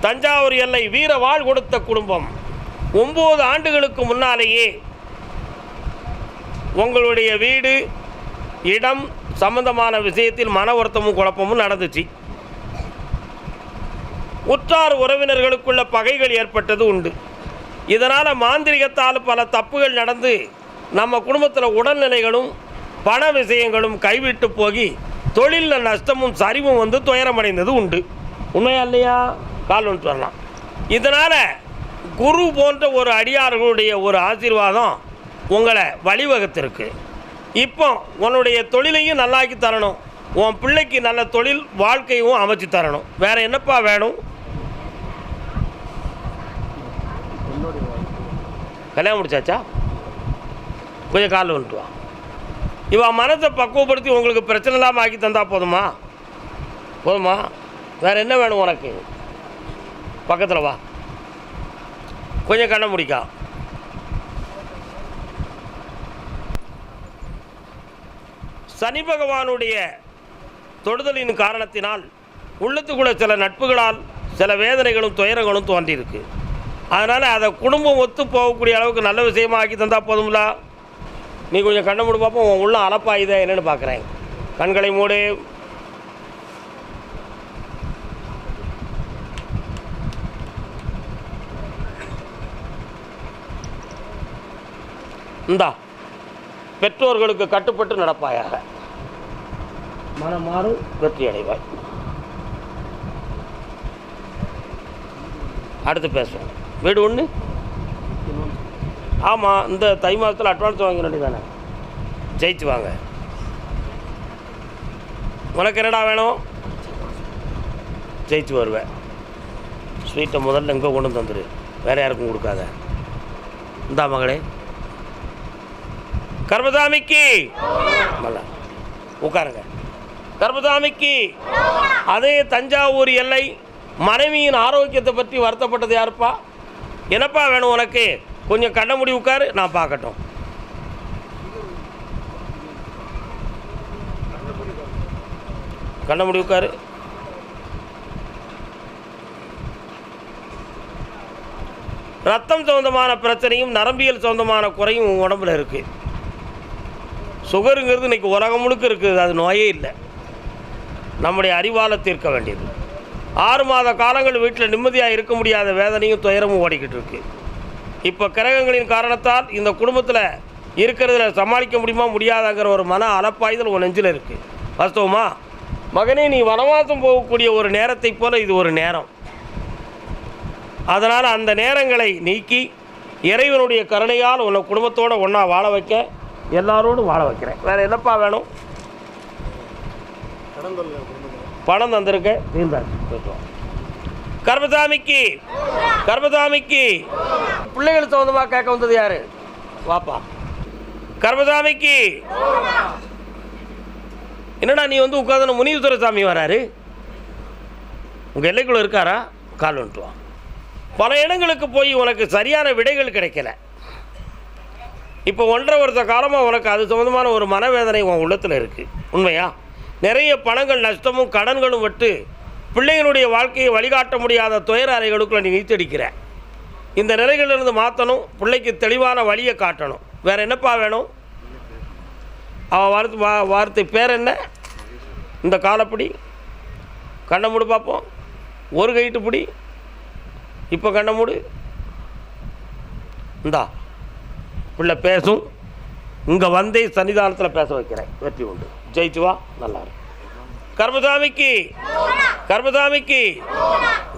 தஞ்சாவூர் எல்லை வீர வாழ் கொடுத்த குடும்பம். ஒம்பது ஆண்டுகளுக்கு முன்னாலேயே உங்களுடைய வீடு இடம் சம்பந்தமான விஷயத்தில் மன வருத்தமும் குழப்பமும் நடந்துச்சு. உற்றார் உறவினர்களுக்குள்ள பகைகள் ஏற்பட்டது உண்டு. இதனால் மாந்திரிகத்தால் பல தப்புகள் நடந்து நம்ம குடும்பத்தில் உடல்நிலைகளும் பண விஷயங்களும் கைவிட்டு போகி தொழிலில் நஷ்டமும் சரிவும் வந்து துயரமடைந்தது உண்டு. உண்மையா இல்லையா? கால் வந்துட்டு வரலாம் இதனால் குரு போன்ற ஒரு அடியார்களுடைய ஒரு ஆசீர்வாதம் உங்களை வழிவகுத்திருக்கு. இப்போ உன்னுடைய தொழிலையும் நல்லாக்கி தரணும். உன் பிள்ளைக்கு நல்ல தொழில் வாழ்க்கையும் அமைச்சு தரணும். வேற என்னப்பா வேணும்? கல்யாணம் முடிச்சாச்சா? கொஞ்சம் காலில் வந்துட்டு வா. இவன் மனத்தை பக்குவப்படுத்தி உங்களுக்கு பிரச்சனை இல்லாமல் ஆக்கி தந்தா போதுமா? போதுமா? வேற என்ன வேணும் உனக்கு? பக்கத்தில் வா. கொஞ்சம் கண்ணை முடிக்கா. சனி பகவானுடைய தொடுதலின் காரணத்தினால் உள்ளத்துக்குள்ள சில நட்புகளால் சில வேதனைகளும் துயரங்களும் தோன்றியிருக்கு. அதனால் அதை குடும்பம் ஒத்து போகக்கூடிய அளவுக்கு நல்ல விஷயமா ஆக்கி தந்தால் போதும்ல? நீ கொஞ்சம் கண்ணை மூடி பார்ப்போம் உன் உள்ள அலப்பாயுதே என்னென்னு பார்க்குறேன் கண்களை மூடு இந்தா பெற்றோர்களுக்கு கட்டுப்பட்டு நடப்பாயாக. மனமாறும் வெற்றி அடைவாய் அடுத்து பேசுவோம். வீடு ஒன்று ஆமாம் இந்த தை மாதத்தில் அட்வான்ஸ் வாங்க வேண்டியதானே ஜெயிச்சு வாங்க. உனக்கு என்னடா வேணும்? ஜெயிச்சு வருவேன். ஸ்வீட்டை முதல்ல எங்கே கொண்டு வந்துரு வேறு யாருக்கும் கொடுக்காத. இந்தா மகளே. கர்மசாமிக்கு. உட்காருங்க. கர்மசாமிக்கு. அதே தஞ்சாவூர் எல்லை மனைவியின் ஆரோக்கியத்தை பற்றி வருத்தப்பட்டது யாருப்பா? என்னப்பா வேணும் உனக்கு? கொஞ்சம் கண்ண முடி உட்காரு நான் பார்க்கட்டும். கண்ண முடி உட்காரு. ரத்தம் சம்பந்தமான பிரச்சனையும் நரம்பியல் சம்பந்தமான குறையும் உன் உடம்புல இருக்குது சுகருங்கிறது இன்றைக்கி உலகம் முழுக்க இருக்குது. அது நோயே இல்லை. நம்முடைய அறிவால் தீர்க்க வேண்டியது. ஆறு மாத காலங்கள் வீட்டில் நிம்மதியாக இருக்க முடியாத வேதனையும் துயரமும் ஓடிக்கிட்டு இருக்கு. இப்போ கிரகங்களின் காரணத்தால் இந்த குடும்பத்தில் இருக்கிறதுல சமாளிக்க முடியுமா முடியாதாங்கிற ஒரு மன அலப்பாய்தல் உன் நெஞ்சில் இருக்குது வாஸ்தவமா? மகனே நீ வனவாசம் போகக்கூடிய ஒரு நேரத்தைப் போல இது ஒரு நேரம். அதனால் அந்த நேரங்களை நீக்கி இறைவனுடைய கருணையால் உன்னை குடும்பத்தோடு ஒன்றா வாழ வைக்க எல்லாரோடும் வாழ வைக்கிறேன். வேறு என்னப்பா வேணும்? பணம் தந்திருக்க. தீர்ந்தாச்சு போயிட்டு. கர்மசாமிக்கு கர்மசாமிக்கு. பிள்ளைகள் சம்மந்தமாக கேட்க வந்தது யாரு? வாப்பா. கர்மசாமிக்கு. என்னடா நீ வந்து உட்காந்து முனீஸ்வர சாமி வராரு? உங்கள் எல்லைக்குள்ள இருக்காரா? கால் வந்துட்டு வா. பல இடங்களுக்கு போய் உனக்கு சரியான விடைகள் கிடைக்கல. இப்போ ஒன்றரை வருஷ காலமாக உனக்கு அது சம்மந்தமான ஒரு மனவேதனை உன் உள்ளத்தில் இருக்குது உண்மையா? நிறைய பணங்கள் நஷ்டமும் கடன்களும் விட்டு பிள்ளைகளுடைய வாழ்க்கையை வழிகாட்ட முடியாத துயர அறைகளுக்குள்ள நீ நீச்சடிக்கிற. இந்த நிலைகளிலிருந்து மாற்றணும் பிள்ளைக்கு தெளிவான வழியை காட்டணும். வேறு என்னப்பா வேணும்? அவன் வார்த்தை வா வார்த்தை பேர் என்ன? இந்த காலப்பிடி. கண்ணை மூடு பார்ப்போம் ஒரு கைட்டு பிடி. இப்போ கண்ணை மூடு. இந்தா. பிள்ளை பேசும். இங்கே வந்தே சன்னிதானத்தில் பேச வைக்கிறேன். வெற்றி உண்டு. ஜெயிச்சு வா நல்லா இருக்கு. கர்மசாமிக்கு. கர்மசாமிக்கு.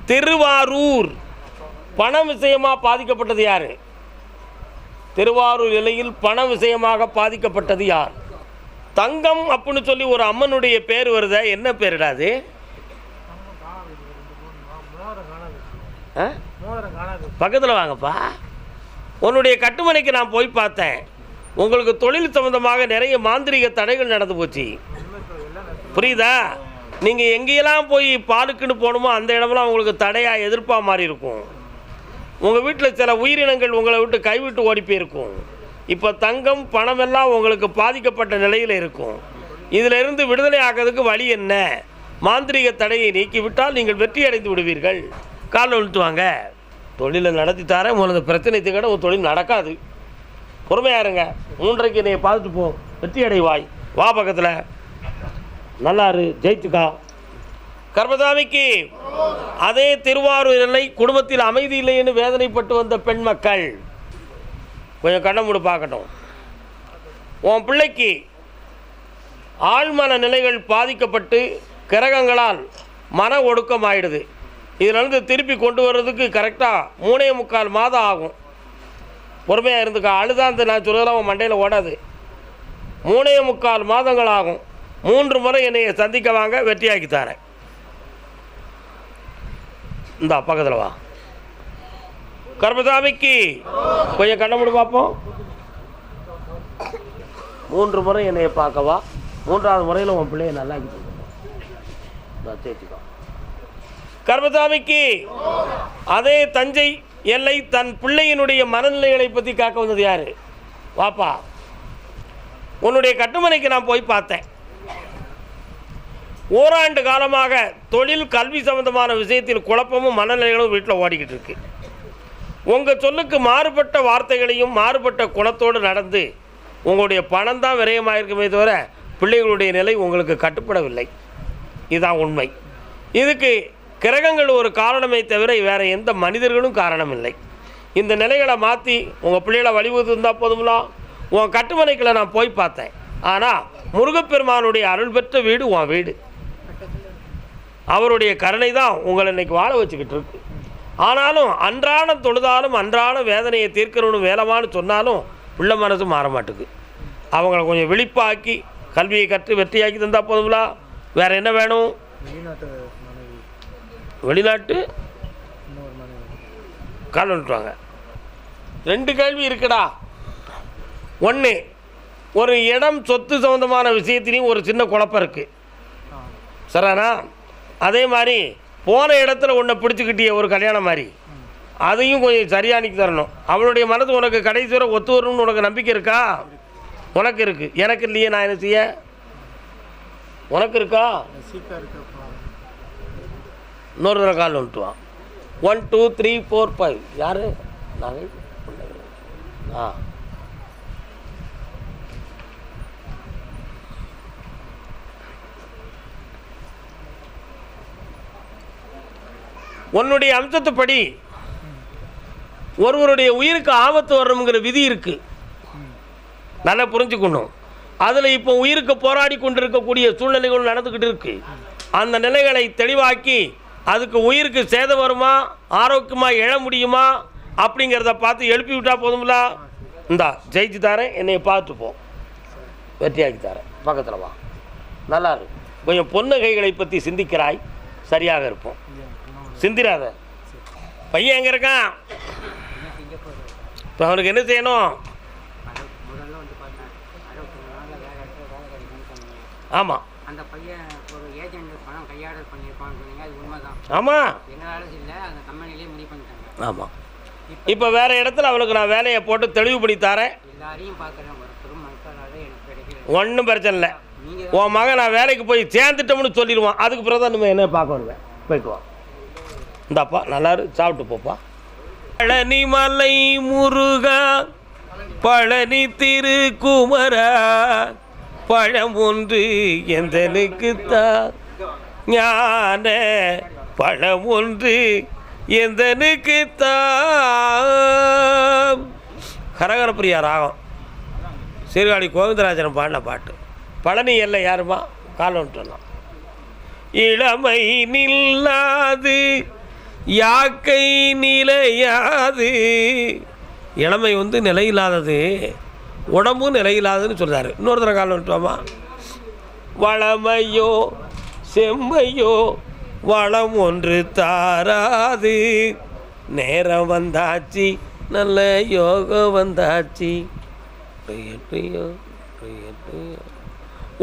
திருவாரூர். பண விஷயமா பாதிக்கப்பட்டது யாரு? திருவாரூர் நிலையில் பண விஷயமாக பாதிக்கப்பட்டது யார்? தங்கம் அப்படின்னு சொல்லி ஒரு அம்மனுடைய பேர் வருதே. என்ன பேருடா அது? ஆ? பக்கத்தில் வாங்கப்பா. உன்னுடைய கட்டுமனைக்கு நான் போய் பார்த்தேன். உங்களுக்கு தொழில் சம்மந்தமாக நிறைய மாந்திரீக தடைகள் நடந்து போச்சு. புரியுதா? நீங்கள் எங்கேயெல்லாம் போய் பாலுக்குன்னு போகணுமோ அந்த இடமெல்லாம் உங்களுக்கு தடையாக எதிர்ப்பாக மாறி இருக்கும். உங்கள் வீட்டில் சில உயிரினங்கள் உங்களை விட்டு கைவிட்டு ஓடி போயிருக்கும். இப்போ தங்கம் பணம் எல்லாம் உங்களுக்கு பாதிக்கப்பட்ட நிலையில் இருக்கும். இதிலிருந்து விடுதலை ஆகிறதுக்கு வழி என்ன? மாந்திரீக தடையை நீக்கிவிட்டால் நீங்கள் வெற்றி அடைந்து விடுவீர்கள். காலில் விழுத்துவாங்க தொழிலை நடத்தி தரேன் உனது பிரச்சனை கூட உன் தொழில் நடக்காது. பொறுமையாக இருங்க. மூன்றைக்கு நீ பார்த்துட்டு போ. வெற்றி அடைவாய். வா பக்கத்தில். நல்லாரு ஜெயித்துக்கா ஜெயிச்சுக்கா. கர்மசாமிக்கு அதே திருவாரூர் இல்லை குடும்பத்தில் அமைதி இல்லைன்னு வேதனைப்பட்டு வந்த பெண் மக்கள். கொஞ்சம் கண்ணை மூடு பார்க்கட்டும். உன் பிள்ளைக்கு ஆழ்மன நிலைகள் பாதிக்கப்பட்டு கிரகங்களால் மன ஒடுக்கம் ஆயிடுது. இதிலிருந்து திருப்பி கொண்டு வர்றதுக்கு கரெக்டாக மூணே முக்கால் மாதம் ஆகும். பொறுமையாக இருந்துக்கா அழுதாந்து நான் சொல்கிறதெல்லாம் உன் மண்டையில் ஓடாது. மூணே முக்கால் மாதங்கள் ஆகும். மூன்று முறை என்னை சந்திக்க வாங்க வெற்றியாக்கி தரேன். இந்த பக்கத்தில் வா. கர்மசாமிக்கு கொஞ்சம் கண்ண முடி பார்ப்போம் மூன்று முறை என்னை பார்க்கவா மூன்றாவது முறையில் உன் பிள்ளைய நல்லா தேய்ச்சிக்கோ கர்மசாமிக்கு அதே தஞ்சை எல்லை தன் பிள்ளையினுடைய மனநிலைகளை பற்றி காக்க வந்தது யாரு? வாப்பா. உன்னுடைய கட்டுமனைக்கு நான் போய் பார்த்தேன். ஓராண்டு காலமாக தொழில் கல்வி சம்பந்தமான விஷயத்தில் குழப்பமும் மனநிலைகளும் வீட்டில் ஓடிக்கிட்டு இருக்கு. உங்கள் சொல்லுக்கு மாறுபட்ட வார்த்தைகளையும் மாறுபட்ட குணத்தோடு நடந்து உங்களுடைய பணம் தான் விரயமாயிருக்குமே தவிர பிள்ளைகளுடைய நிலை உங்களுக்கு கட்டுப்படவில்லை. இதுதான் உண்மை. இதுக்கு கிரகங்கள் ஒரு காரணமே தவிர வேறு எந்த மனிதர்களும் காரணம் இல்லை இந்த நிலைகளை மாற்றி உங்கள் பிள்ளைகளை வழிவகுத்து இருந்தால் போதுங்களா உன் கட்டுமனைக்குள்ள நான் போய் பார்த்தேன். ஆனால் முருகப்பெருமானுடைய அருள் பெற்ற வீடு உன் வீடு. அவருடைய கருணை தான் உங்களை இன்னைக்கு வாழ வச்சுக்கிட்டு இருக்கு. ஆனாலும் அன்றாடம் தொழுதாலும் அன்றாடம் வேதனையை தீர்க்கணும்னு வேலமான்னு சொன்னாலும் பிள்ளை மனசு மாற மாட்டுக்கு அவங்கள கொஞ்சம் விழிப்பாக்கி கல்வியை கற்று வெற்றியாக்கி தந்தால் போதுங்களா வேறு என்ன வேணும்? வெளிநாட்டு வெளிநாட்டு கால் வந்துட்டுவாங்க ரெண்டு கேள்வி இருக்குடா. ஒன்று ஒரு இடம் சொத்து சம்மந்தமான விஷயத்திலையும் ஒரு சின்ன குழப்பம் இருக்குது சரானா சரிண்ணா அதே மாதிரி போன இடத்துல ஒன்றை பிடிச்சிக்கிட்டிய ஒரு கல்யாணம் மாதிரி. அதையும் கொஞ்சம் சரியானிக்கு தரணும். அவளுடைய மனது உனக்கு கடைசி வரை ஒத்து வரும்னு உனக்கு நம்பிக்கை இருக்கா? உனக்கு இருக்குது எனக்கு இல்லையே நான் என்ன செய்ய? உனக்கு இருக்கா? ரசிகா இன்னொரு தடவை call வந்துட்டுவான் one two three four five யார்? நாங்கள் ஆ. உன்னுடைய அம்சத்துப்படி ஒருவருடைய உயிருக்கு ஆபத்து வரணுங்கிற விதி இருக்குது நல்லா புரிஞ்சுக்கணும். அதில் இப்போ உயிருக்கு போராடி கொண்டிருக்கக்கூடிய சூழ்நிலைகள் நடந்துக்கிட்டு இருக்கு. அந்த நிலைகளை தெளிவாக்கி அதுக்கு உயிருக்கு சேதம் வருமா? ஆரோக்கியமாக எழ முடியுமா? அப்படிங்கிறத பார்த்து எழுப்பி விட்டா போதும்ல? இந்தா ஜெயிச்சு தரேன். என்னை பார்த்துப்போம் வெற்றியாக்கி தரேன். பக்கத்தில் வா. நல்லா இருக்கும் கொஞ்சம் பொன்னுகைகளை பற்றி சிந்திக்கிறாய். சரியாக இருப்போம். சிந்திராத. பையன் எங்கே இருக்கான்? இப்போ அவனுக்கு என்ன செய்யணும்? ஆமாம் அந்த பையன் பணம் கையாடல் பண்ணியிருப்பான்னு சொன்னீங்க. அது உண்மைதான். ஆமாம் எங்களால் இல்லை அந்த கம்பெனிலேயே முடிவு பண்ணிட்டாங்க. ஆமாம் இப்போ வேறு இடத்துல அவனுக்கு நான் வேலையை போட்டு தெளிவுபடி தரேன். எல்லாரையும் பார்க்குறேன் எனக்கு கிடைக்கல. ஒன்றும் பிரச்சனை இல்லை. உன் மகன் நான் வேலைக்கு போய் சேர்ந்துட்டோம்னு சொல்லிடுவான். அதுக்கு பிறகு தான் நம்ம என்ன பார்க்க வருவேன்? போய்க்குவான் இந்தாப்பா நல்லாரு சாப்பிட்டு போப்பா. பழனி மலை முருகா பழனி திருக்குமரா பழம் ஒன்று எந்தனுக்குத்தான். ஞான பழம் ஒன்று எந்தனுக்குத்தான் கரகரப்பிரியா ராகம். சீர்காழி கோவிந்தராஜன் பாடின பாட்டு. பழனி எல்லை யாருமா? கால் சொன்னான் இளமை நில்லாது யாக்கை நிலையாது. இளமை வந்து நிலையில்லாதது உடம்பும் நிலையில்லாதுன்னு சொல்கிறாரு இன்னொருத்தர கால் காலம் வளமையோ செம்மையோ வளம் ஒன்று தாராது. நேரம் வந்தாச்சு நல்ல யோகம் வந்தாச்சு.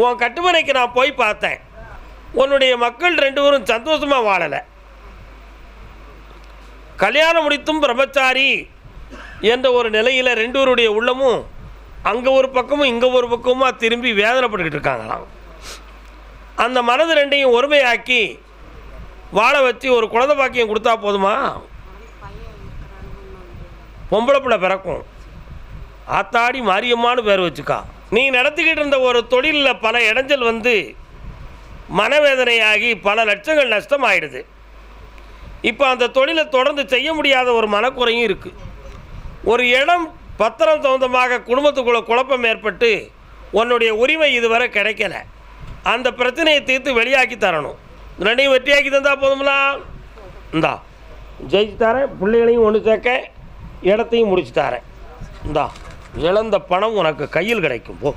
உன் கட்டுமனைக்கு நான் போய் பார்த்தேன். உன்னுடைய மக்கள் ரெண்டு பேரும் சந்தோஷமாக வாழலை. கல்யாணம் முடித்தும் பிரம்மச்சாரி என்ற ஒரு நிலையில் ரெண்டு பேருடைய உள்ளமும் அங்கே ஒரு பக்கமும் இங்கே ஒரு பக்கமாக திரும்பி வேதனைப்பட்டுக்கிட்டு இருக்காங்களாம். அந்த மனது ரெண்டையும் ஒருமையாக்கி வாழ வச்சு ஒரு குழந்தை பாக்கியம் கொடுத்தா போதுமா? பொம்பளை பிள்ளை பிறக்கும். ஆத்தாடி மாரியம்மானு பேர் வச்சுக்கா. நீ நடத்திக்கிட்டு இருந்த ஒரு தொழிலில் பல இடைஞ்சல் வந்து மனவேதனையாகி பல லட்சங்கள் நஷ்டம் ஆயிடுது இப்போ அந்த தொழிலை தொடர்ந்து செய்ய முடியாத ஒரு மனக்குறையும் இருக்குது ஒரு இடம் பத்திரம் சொந்தமாக குடும்பத்துக்குள்ளே குழப்பம் ஏற்பட்டு உன்னுடைய உரிமை இதுவரை கிடைக்கல. அந்த பிரச்சனையை தீர்த்து வெளியாக்கி தரணும். ரெண்டையும் வெற்றியாக்கி தந்தால் போதுங்களா இந்தா ஜெயிச்சு தரேன். பிள்ளைகளையும் ஒன்று சேர்க்க இடத்தையும் முடிச்சு தரேன். இந்தா இழந்த பணம் உனக்கு கையில் கிடைக்கும் போ.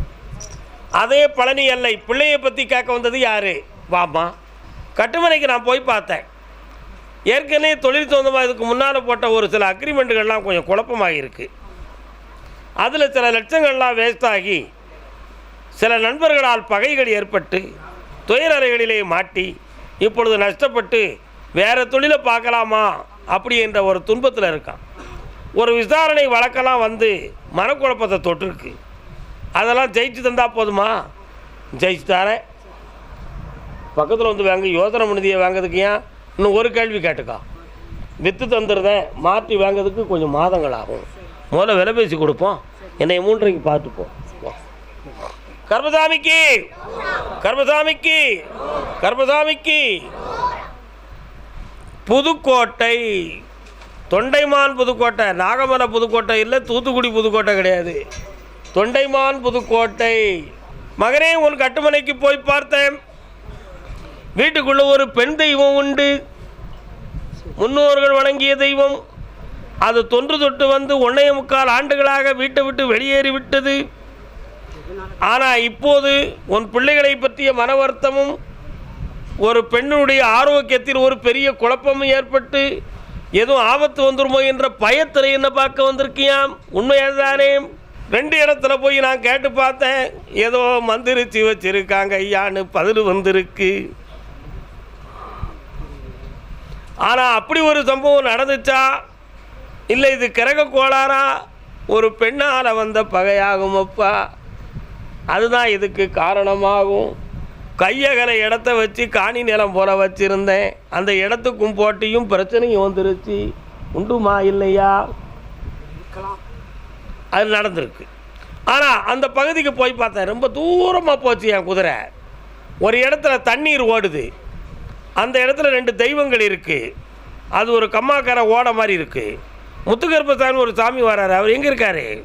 அதே பழனி எல்லை பிள்ளையை பற்றி கேட்க வந்தது யார்? வாமா கட்டுமனைக்கு நான் போய் பார்த்தேன். ஏற்கனவே தொழில் சொந்தமாக இதுக்கு முன்னால் போட்ட ஒரு சில அக்ரிமெண்ட்டுகள்லாம் கொஞ்சம் குழப்பமாக இருக்குது அதில் சில லட்சங்கள்லாம் வேஸ்ட் ஆகி சில நண்பர்களால் பகைகள் ஏற்பட்டு துயரறைகளிலே மாட்டி இப்பொழுது நஷ்டப்பட்டு வேறு தொழிலை பார்க்கலாமா அப்படி என்ற ஒரு துன்பத்தில் இருக்கான். ஒரு விசாரணை வழக்கெல்லாம் வந்து மனக்குழப்பத்தை தொட்டிருக்கு. அதெல்லாம் ஜெயிச்சு தந்தால் போதுமா? ஜெயிச்சு தாரேன் பக்கத்தில் வந்து வாங்க யோசனை முன்னதியை வாங்கிறதுக்கு ஏன்? இன்னும் ஒரு கேள்வி கேட்டுக்கா. விற்று தந்துருந்தேன் மாற்றி வாங்கிறதுக்கு கொஞ்சம் மாதங்கள் ஆகும். முதல்ல விலை பேசி கொடுப்போம். என்னை மூன்றைக்கு பார்த்துப்போம். கர்மசாமிக்கு. கர்மசாமிக்கு. கர்மசாமிக்கு. புதுக்கோட்டை. தொண்டைமான் புதுக்கோட்டை. நாகமலை புதுக்கோட்டை இல்லை தூத்துக்குடி புதுக்கோட்டை கிடையாது. தொண்டைமான் புதுக்கோட்டை. மகனே உன் கட்டுமனைக்கு போய் பார்த்தேன். வீட்டுக்குள்ள ஒரு பெண் தெய்வம் உண்டு. முன்னோர்கள் வணங்கிய தெய்வம். அது தொன்று தொட்டு வந்து ஒன்றைய முக்கால் ஆண்டுகளாக வீட்டை விட்டு வெளியேறி விட்டது ஆனால் இப்போது உன் பிள்ளைகளை பற்றிய மன வருத்தமும் ஒரு பெண்ணுடைய ஆரோக்கியத்தில் ஒரு பெரிய குழப்பமும் ஏற்பட்டு எதுவும் ஆபத்து வந்துருமோ என்ற பயத்தில் என்ன பார்க்க வந்திருக்கியாம்? உண்மையாதானே ரெண்டு இடத்துல போய் நான் கேட்டு பார்த்தேன் ஏதோ மந்திரிச்சு வச்சிருக்காங்க ஐயான்னு பதில் வந்திருக்கு. ஆனால் அப்படி ஒரு சம்பவம் நடந்துச்சா? இல்லை இது கிரக கோளாரா ஒரு பெண்ணால் வந்த பகையாகும் அப்பா அதுதான் இதுக்கு காரணமாகும். கையகல இடத்த வச்சு காணி நிலம் போல வச்சுருந்தேன். அந்த இடத்துக்கும் போட்டியும் பிரச்சனையும் வந்துருச்சு. உண்டுமா இல்லையா? அது நடந்திருக்கு. ஆனால் அந்த பகுதிக்கு போய் பார்த்தேன். ரொம்ப தூரமாக போச்சு என் குதிரை. ஒரு இடத்துல தண்ணீர் ஓடுது. அந்த இடத்துல ரெண்டு தெய்வங்கள் இருக்குது அது ஒரு கம்மாக்கரை ஓட மாதிரி இருக்குது முத்துக்கருப்பசாமி ஒரு சாமி வராரு. அவர் எங்கே இருக்காரு?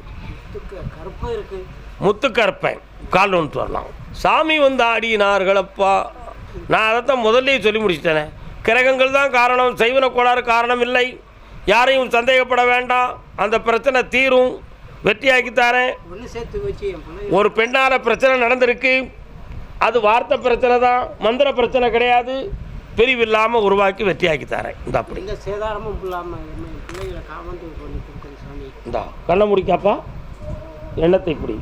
முத்துக்கருப்பன். கால் ஒன்று வரலாம். சாமி வந்து ஆடினார்களப்பா. நான் அதைத்தான் முதல்லயே சொல்லி முடிச்சிட்டேனே. கிரகங்கள் தான் காரணம். செய்வன கோளாறு காரணம் இல்லை யாரையும் சந்தேகப்பட வேண்டாம். அந்த பிரச்சனை தீரும். வெற்றியாக்கி தரேன். ஒரு பெண்ணால் பிரச்சனை நடந்திருக்கு. அது வார்த்தை பிரச்சனை தான். மந்திர பிரச்சனை கிடையாது. பிரிவில்லாமல் உருவாக்கி வெற்றியாக்கி தரேன். இந்த அப்படி. இல்லாமல் இந்தா கண்ணை முடிக்காப்பா. எண்ணத்தை இப்படி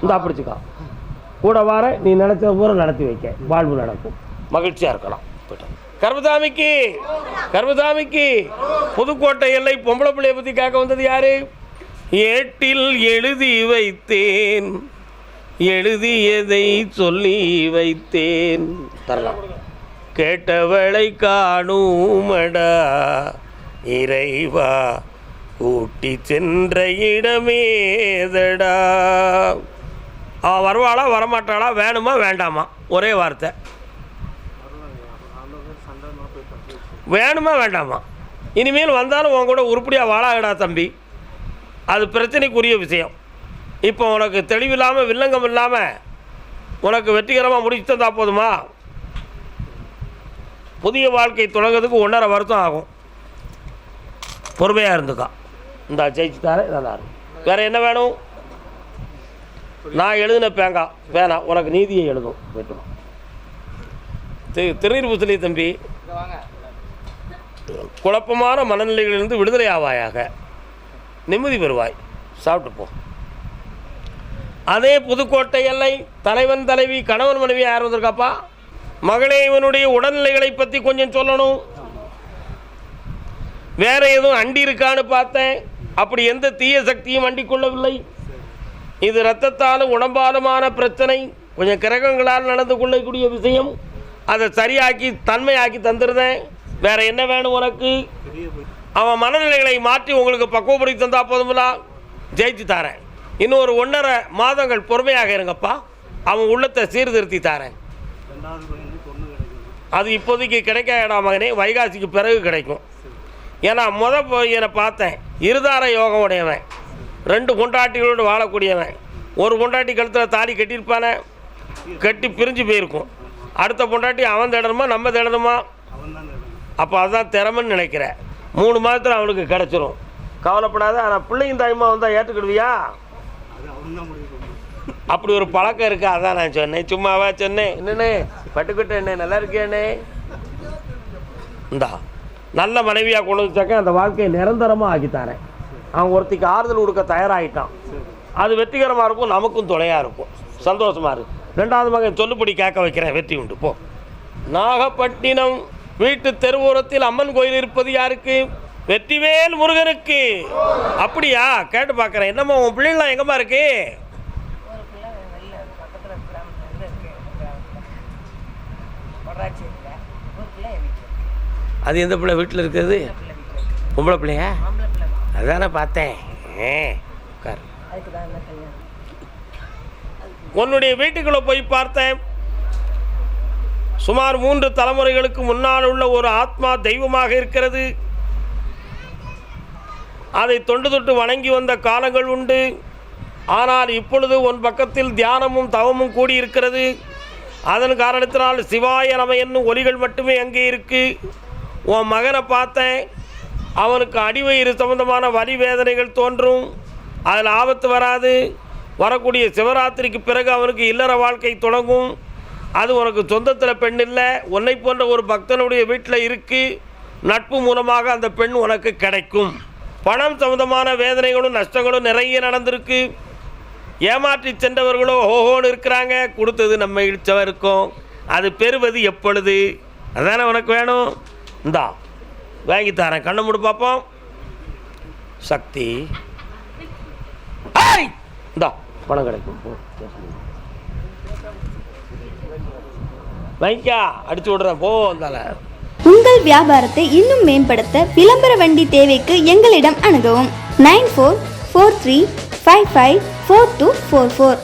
இந்தா பிடிச்சிக்கா. கூட வார நீ நினைச்ச பூரா நடத்தி வைக்க. வாழ்வு நடக்கும். மகிழ்ச்சியாக இருக்கலாம். போயிட்டோம் கர்மசாமிக்கு கர்மசாமிக்கு புதுக்கோட்டை எல்லை பொம்பளை பிள்ளைய பற்றி கேட்க வந்தது யாரு? ஏட்டில் எழுதி வைத்தேன். எழுதியதை சொல்லி வைத்தேன். தரலாம். கேட்டவளை காணுமடா. இறைவா கூட்டி சென்ற இடமேதடா. அவள் வருவாளா வரமாட்டாளா வேணுமா வேண்டாமா? ஒரே வார்த்தை. வேணுமா வேண்டாமா? இனிமேல் வந்தாலும் உன் கூட உருப்படியாக வாழாகடா தம்பி. அது பிரச்சனைக்குரிய விஷயம். இப்போ உனக்கு தெளிவில்லாமல் வில்லங்கம் இல்லாமல் உனக்கு வெற்றிகரமாக முடிச்சு தந்தா போதுமா? புதிய வாழ்க்கை தொடங்குறதுக்கு ஒன்றரை வருத்தம் ஆகும். பொறுமையாக இருந்துக்கா. இந்த ஜெயிச்சு தாரே நல்லா இருக்கும். வேறு என்ன வேணும்? நான் எழுதின பேங்கா. வேணாம் உனக்கு நீதியை எழுதும். போய்ட்டு திரு திருநீர்பூசலி தம்பி குழப்பமான மனநிலைகளிலிருந்து விடுதலை ஆவாயாக. நிம்மதி பெறுவாய். சாப்பிட்டு போ. அதே புதுக்கோட்டை எல்லை தலைவன் தலைவி கணவன் மனைவி யார் வந்திருக்காப்பா? மகளே இவனுடைய உடல்நிலைகளை பற்றி கொஞ்சம் சொல்லணும். வேற எதுவும் அண்டி இருக்கான்னு பார்த்தேன். அப்படி எந்த தீய சக்தியும் அண்டிக் கொள்ளவில்லை இது ரத்தத்தாலும் உடம்பாலுமான பிரச்சனை கொஞ்சம் கிரகங்களால் நடந்து கொள்ளக்கூடிய விஷயம். அதை சரியாக்கி தன்மையாக்கி தந்துருந்தேன். வேற என்ன வேணும் உனக்கு? அவன் மனநிலைகளை மாற்றி உங்களுக்கு பக்குவப்படுத்தி தந்தா போதுங்களா ஜெயிச்சு தரேன். இன்னும் ஒரு ஒன்றரை மாதங்கள் பொறுமையாக இருங்கப்பா. அவன் உள்ளத்தை சீர்திருத்தி தரேன். அது இப்போதைக்கு கிடைக்காதடா மகனே வைகாசிக்கு பிறகு கிடைக்கும். ஏன்னா முத பையனை பார்த்தேன். இருதார யோகம் உடையவன். ரெண்டு கொண்டாட்டிகளோடு வாழக்கூடியவன். ஒரு கொண்டாட்டி கழுத்தில் தாலி கட்டியிருப்பானே கட்டி பிரிஞ்சு போயிருக்கும். அடுத்த பொண்டாட்டி அவன் தேடணுமா நம்ம தேடணுமா? அப்போ அதுதான் திறமைன்னு நினைக்கிறேன் மூணு மாதத்தில் அவனுக்கு கிடச்சிரும். கவலைப்படாத ஆனால் பிள்ளையும் தாய்மா வந்தால் ஏற்றுக்கிடுவியா அப்படி ஒரு பழக்கம் இருக்குது அதான் நான் சொன்னேன். சும்மாவா சொன்னேன் என்னண்ணே பட்டுக்கிட்ட என்ன நல்லா இருக்கேண்ணே இந்தா நல்ல மனைவியாக கொண்டு வச்சாக்க அந்த வாழ்க்கையை நிரந்தரமாக ஆக்கித்தாரேன் அவன் ஒருத்திக்கு ஆறுதல் கொடுக்க தயாராகிட்டான் அது வெற்றிகரமாக இருக்கும் நமக்கும் துணையாக இருக்கும். சந்தோஷமா இருக்கு ரெண்டாவது மகன் சொல்லுபடி கேட்க வைக்கிறேன் வெற்றி உண்டு போ. நாகப்பட்டினம் வீட்டு தெருவோரத்தில் அம்மன் கோயில் இருப்பது யாருக்கு? வெற்றிவேல் முருகனுக்கு. அப்படியா? கேட்டு பார்க்குறேன். என்னம்மா உன் பிள்ளைங்களாம் எங்கம்மா இருக்கு? அது எந்த பிள்ளை? வீட்டில் இருக்கிறது? பொம்பளை பிள்ளையா? அதானே பார்த்தேன். ஏ உன்னுடைய வீட்டுக்குள்ளே போய் பார்த்தேன். சுமார் மூன்று தலைமுறைகளுக்கு முன்னால் உள்ள ஒரு ஆத்மா தெய்வமாக இருக்கிறது. அதை தொண்டு தொட்டு வணங்கி வந்த காலங்கள் உண்டு. ஆனால் இப்பொழுது உன் பக்கத்தில் தியானமும் தவமும் கூடியிருக்கிறது. அதன் காரணத்தினால் சிவாய நம என்னும் ஒலிகள் மட்டுமே அங்கே இருக்குது உன் மகனை பார்த்தேன். அவனுக்கு அடிவயிறு சம்பந்தமான வலி வேதனைகள் தோன்றும். அதில் ஆபத்து வராது. வரக்கூடிய சிவராத்திரிக்கு பிறகு அவனுக்கு இல்லற வாழ்க்கை தொடங்கும். அது உனக்கு சொந்தத்தில் பெண் இல்லை. உன்னை போன்ற ஒரு பக்தனுடைய வீட்டில் இருக்குது நட்பு மூலமாக அந்த பெண் உனக்கு கிடைக்கும். பணம் சம்பந்தமான வேதனைகளும் நஷ்டங்களும் நிறைய நடந்திருக்கு. ஏமாற்றி சென்றவர்களோ ஓஹோன்னு இருக்கிறாங்க. கொடுத்தது நம்ம இடிச்சவருக்கும் அது பெறுவது எப்பொழுது? அதானே உனக்கு வேணும்? இந்தா. வாங்கி தரேன் கண்ணை மூடு பார்ப்போம் சக்தி. ஐய்! இந்தா பணம் கிடைக்கும். போ. வாங்கிக்கா அடிச்சு விடுறேன். போ வந்தால உங்கள் வியாபாரத்தை இன்னும் மேம்படுத்த விளம்பர வண்டி தேவைக்கு எங்களிடம் அணுகவும். Nine four four three five five four two four four.